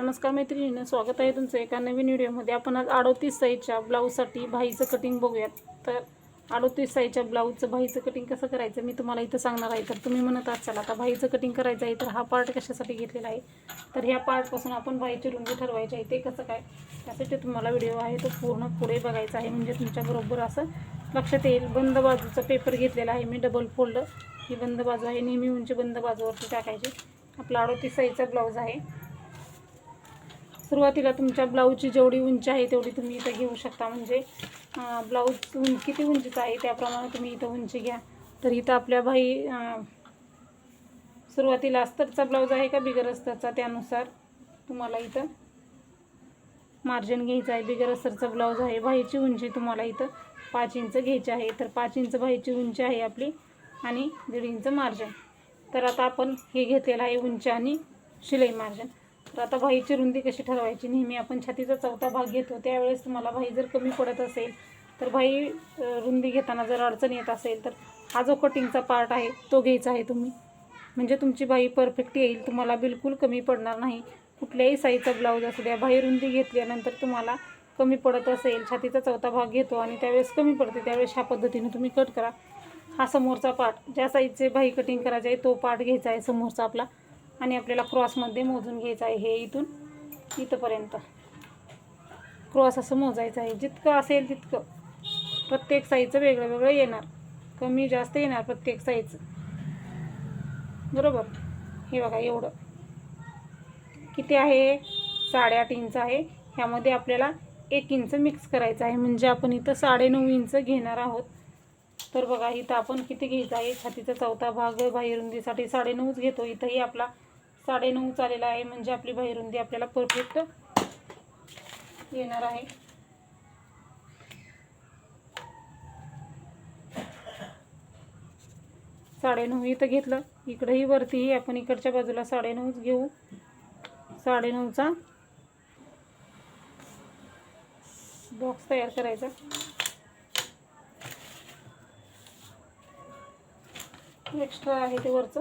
नमस्कार मैत्रिणीनं स्वागत आहे तुमचं एका नवीन व्हिडिओमध्ये. आपण आज अडोतीस साईजच्या ब्लाऊजसाठी भाईचं कटिंग बघूयात. तर अडोतीस साईजच्या ब्लाऊजचं भाईचं कटिंग कसं करायचं मी तुम्हाला इथं सांगणार आहे. तर तुम्ही म्हणत असाल आता भाईचं कटिंग करायचं आहे तर हा पार्ट कशासाठी घेतलेला आहे? तर ह्या पार्टपासून आपण भाईची रुंदी ठरवायची आहे ते कसं काय? त्यासाठी तुम्हाला व्हिडिओ आहे तो पूर्ण पुढे बघायचा आहे. म्हणजे तुमच्याबरोबर असं लक्षात येईल. बंद बाजूचा पेपर घेतलेला आहे मी डबल फोल्ड ही बंद बाजू आहे नेहमी उंची बंद बाजूवरती टाकायची. आपला अडोतीस साईजचा ब्लाऊज आहे. सुरुवातीला तुमच्या ब्लाऊजची जेवढी उंची आहे तेवढी तुम्ही इथं घेऊ शकता. म्हणजे ब्लाऊज उं किती उंचीचा आहे त्याप्रमाणे तुम्ही इथं उंची घ्या. तर इथं आपल्या भाई सुरुवातीला अस्तरचा ब्लाऊज आहे का बिगर अस्तरचा? त्यानुसार तुम्हाला इथं मार्जिन घ्यायचं आहे. बिगर अस्तरचा ब्लाऊज आहे. भाईची उंची तुम्हाला इथं पाच इंच घ्यायची आहे. तर पाच इंच भाईची उंची आहे आपली आणि दीड इंच मार्जिन. तर आता आपण हे घेतलेलं आहे उंची आणि शिलाई मार्जिन. तर आता भाईची रुंदी कशी ठरवायची? नेहमी आपण छातीचा चौथा भाग घेतो. त्यावेळेस तुम्हाला भाई जर कमी पडत असेल तर भाई रुंदी घेताना जर अडचण येत असेल तर हा जो कटिंगचा पार्ट आहे तो घ्यायचा आहे तुम्ही. म्हणजे तुमची बाई परफेक्ट येईल तुम्हाला बिलकुल कमी पडणार नाही. कुठल्याही साईजचा ब्लाऊज असू द्या भाई रुंदी घेतल्यानंतर तुम्हाला कमी पडत असेल छातीचा चौथा भाग घेतो आणि त्यावेळेस कमी पडते त्यावेळेस ह्या पद्धतीने तुम्ही कट करा. हा समोरचा पार्ट ज्या साईजचे भाई कटिंग करायचे आहे तो पार्ट घ्यायचा आहे समोरचा आपला. आणि आपल्याला क्रॉसमध्ये मोजून घ्यायचं आहे हे इथून इथंपर्यंत. क्रॉस असं मोजायचं आहे. जितकं असेल तितकं. प्रत्येक साईजचं वेगळं वेगळं येणार. कमी जास्त येणार प्रत्येक साईजचं बरोबर? हे बघा एवढं. किती आहे? साडेआठ इंच आहे. ह्यामध्ये आपल्याला एक इंच मिक्स करायचं आहे. म्हणजे आपण इथं साडेनऊ इंच घेणार आहोत. तर बघा इथं आपण किती घ्यायचं आहे? छातीचा चौथा भाग बाहेरुंदीसाठी साडेनऊच घेतो. इथंही आपला साडेनऊ चालेला आहे म्हणजे आपली बहिरुंदी आपल्याला परफेक्ट येणार आहे. साडेनऊ इथं घेतलं. इकडंही वरतीही आपण इकडच्या बाजूला साडेनऊच घेऊ. साडेनऊचा बॉक्स तयार करायचा. एक्स्ट्रा आहे ते वरचं.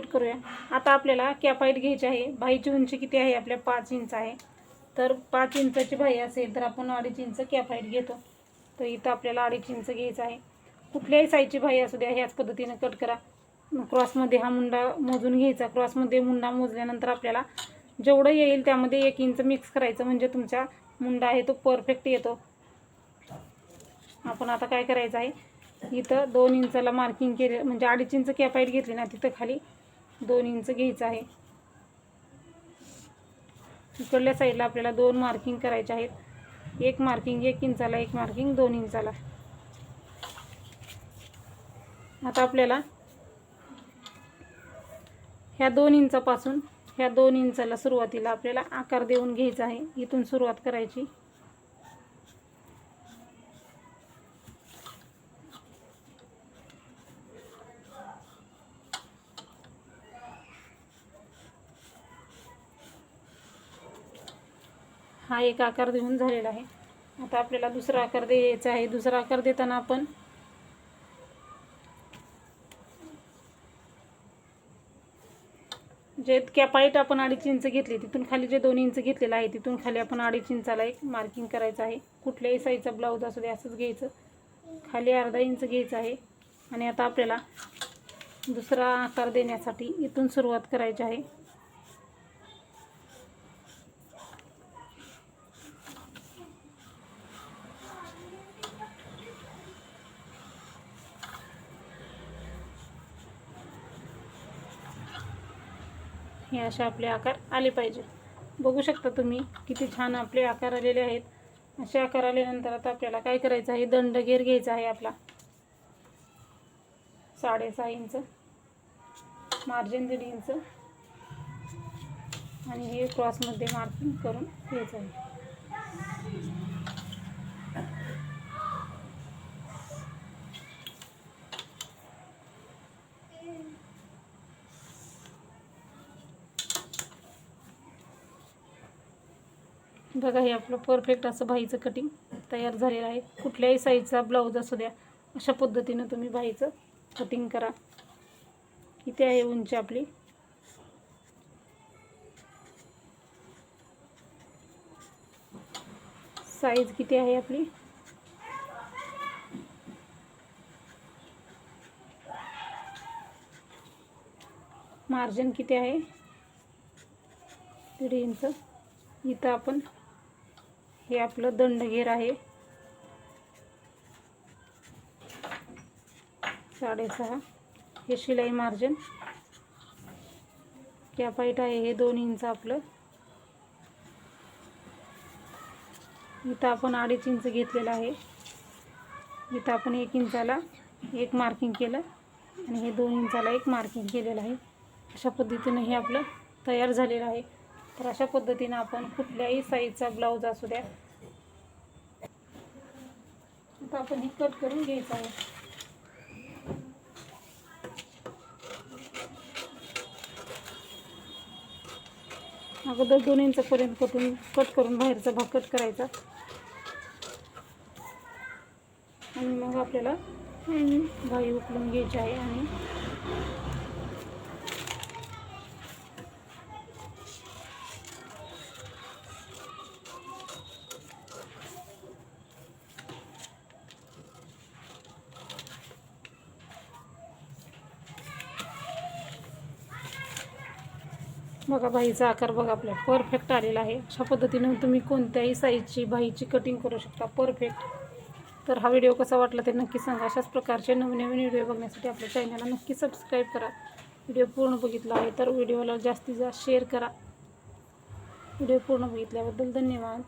कट करूया. आता आपल्याला कॅपाईट घ्यायची आहे. भाईची उंची किती आहे? आपल्या पाच इंच आहे. तर पाच इंचाची भाई असेल तर आपण अडीच इंच कॅपाईट घेतो. तर इथं आपल्याला अडीच इंच घ्यायचं आहे. कुठल्याही साईजची भाई असू द्या ह्याच पद्धतीनं कट करा. क्रॉसमध्ये हा मुंडा मोजून घ्यायचा. क्रॉसमध्ये मुंडा मोजल्यानंतर आपल्याला जेवढं येईल त्यामध्ये एक इंच मिक्स करायचं. म्हणजे तुमचा मुंडा आहे तो परफेक्ट येतो. आपण आता काय करायचं आहे? इथं दोन इंचाला मार्किंग केले. म्हणजे अडीच इंच कॅपाईट घेतली ना तिथं खाली दोन इंच घ्यायचं आहे. इकडल्या साईडला आपल्याला दोन मार्किंग करायचे आहेत. एक मार्किंग एक इंचाला एक मार्किंग दोन इंचाला. आता आपल्याला ह्या दोन इंचापासून ह्या दोन इंचाला सुरुवातीला आपल्याला आकार देऊन घ्यायचा आहे. इथून सुरुवात करायची. हा एक आकार देऊन झालेला आहे. आता आपल्याला दुसरा आकार द्यायचा आहे. दुसरा आकार देताना आपण जे इतक्या पाईट आपण अडीच इंच घेतली तिथून खाली जे दोन इंच घेतलेलं आहे तिथून खाली आपण अडीच इंचाला एक मार्किंग करायचं आहे. कुठल्याही साईजचा ब्लाऊज असू दे असंच घ्यायचं. खाली अर्धा इंच घ्यायचं आहे. आणि आता आपल्याला दुसरा आकार देण्यासाठी इथून सुरुवात करायची आहे. हे असे आपले आकार आले पाहिजे. बघू शकता तुम्ही किती छान आपले आकार आलेले आहेत. असे आकार आल्यानंतर आता आपल्याला काय करायचं आहे? दंडगेर घ्यायचा आहे आपला. साडेसहा इंच मार्जिन दीड इंच आणि हे क्रॉसमध्ये मार्किंग करून घ्यायचं आहे. बघा हे आपलं परफेक्ट असं भाईचं कटिंग तयार झालेलं आहे. कुठल्याही साईजचा ब्लाऊज असू द्या अशा पद्धतीनं तुम्ही बाईचं कटिंग करा. किती आहे उंची आपली. साईज किती आहे आपली? मार्जिन किती आहे? दीड इंच. इथं आपण हे आपलं दंडघेर आहे. साडेसहा. हे शिलाई मार्जिन कॅपाईट आहे हे दोन इंच आपलं. इथं आपण अडीच इंच घेतलेलं आहे. इथं आपण एक इंचाला एक मार्किंग केलं आणि हे दोन इंचाला एक मार्किंग केलेलं आहे. अशा पद्धतीनं हे आपलं तयार झालेलं आहे. तर अशा पद्धतीनं आपण कुठल्याही साईजचा ब्लाऊज असू द्या. आता आपण हे कट करून घ्यायचं आहे. अगोदर दोन इंचापर्यंत कटून कट करून बाहेरचा भाग कट करायचा. आणि मग आपल्याला भाई उकळून घ्यायची आहे आणि बघा बाईचा आकार बघा आपल्या परफेक्ट आलेला आहे. अशा पद्धतीनं तुम्ही कोणत्याही साईजची बाईची कटिंग करू शकता. परफेक्ट तर हा व्हिडिओ कसा वाटला ते नक्की सांगा. अशाच प्रकारचे नवीन नवीन व्हिडिओ बघण्यासाठी आपल्या चॅनलला नक्की सबस्क्राईब करा. व्हिडिओ पूर्ण बघितला आहे तर व्हिडिओला जास्तीत जास्त शेअर करा. व्हिडिओ पूर्ण बघितल्याबद्दल धन्यवाद.